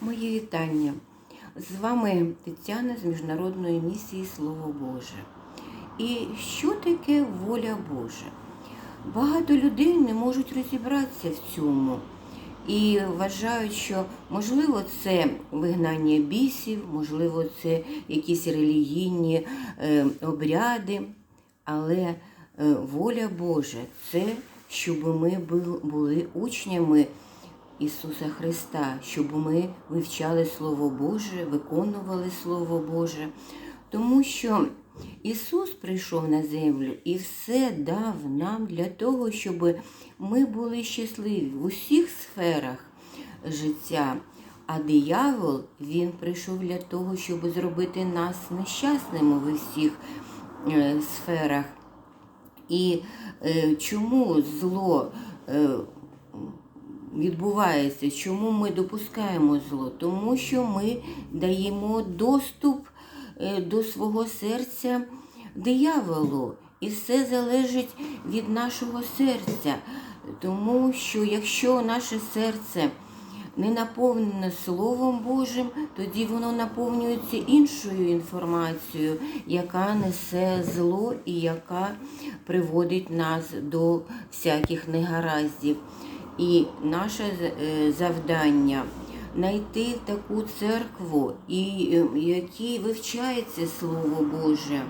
Мої вітання. З вами Тетяна з Міжнародної місії Слово Боже. І що таке воля Божа? Багато людей не можуть розібратися в цьому і вважають, що можливо це вигнання бісів, можливо, це якісь релігійні е, обряди, але е, воля Божа це щоб ми були учнями Ісуса Христа, щоб ми вивчали Слово Боже, виконували Слово Боже, тому що Ісус прийшов на землю і все дав нам для того, щоб ми були щасливі в усіх сферах життя. А диявол він прийшов для того, щоб зробити нас нещасними в усіх е, сферах. І е, чому зло е, відбувається, чому ми допускаємо зло? Тому що ми даємо доступ е, до свого серця дияволу. І все залежить від нашого серця. Тому що якщо наше серце не наповнене Словом Божим, тоді воно наповнюється іншою інформацією, яка несе зло і яка приводить нас до всяких негараздів. І наше е, завдання знайти таку церкву, і е, якій вивчається Слово Боже,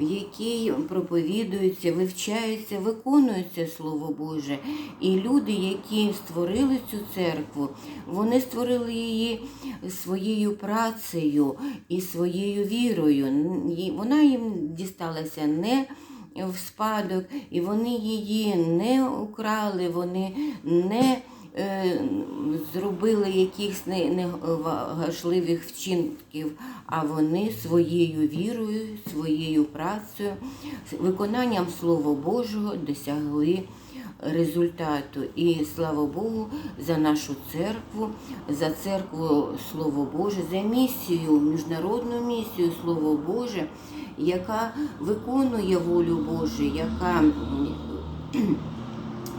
в якій проповідується, вивчається, виконується Слово Боже. І люди, які створили цю церкву, вони створили її своєю працею і своєю вірою. Вона їм дісталася не в спадок, і вони її не украли, вони не е, зробили якихось неважливих вчинків, а вони своєю вірою, своєю працею, виконанням Слова Божого досягли результату. І слава Богу за нашу церкву, за церкву Слово Боже, за місію, міжнародну місію Слово Боже, яка виконує волю Божу, яка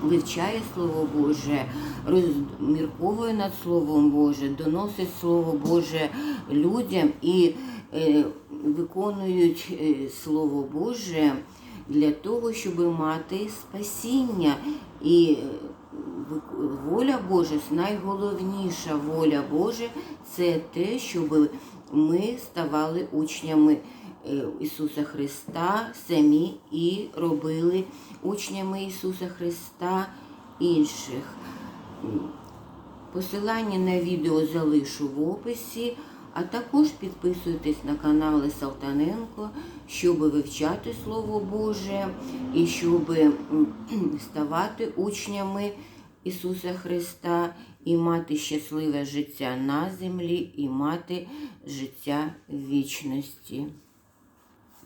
вивчає Слово Боже, розмірковує над Словом Боже, доносить Слово Боже людям і е, виконують е, Слово Боже для того, щоб мати спасіння. І е, воля Божа, найголовніша воля Божа це те, щоб ми ставали учнями е, Ісуса Христа самі і робили учнями Ісуса Христа інших. Посилання на відео залишу в описі, а також підписуйтесь на канали Салтаненко, щоб вивчати Слово Боже і щоб ставати учнями Ісуса Христа і мати щасливе життя на землі, і мати життя вічності.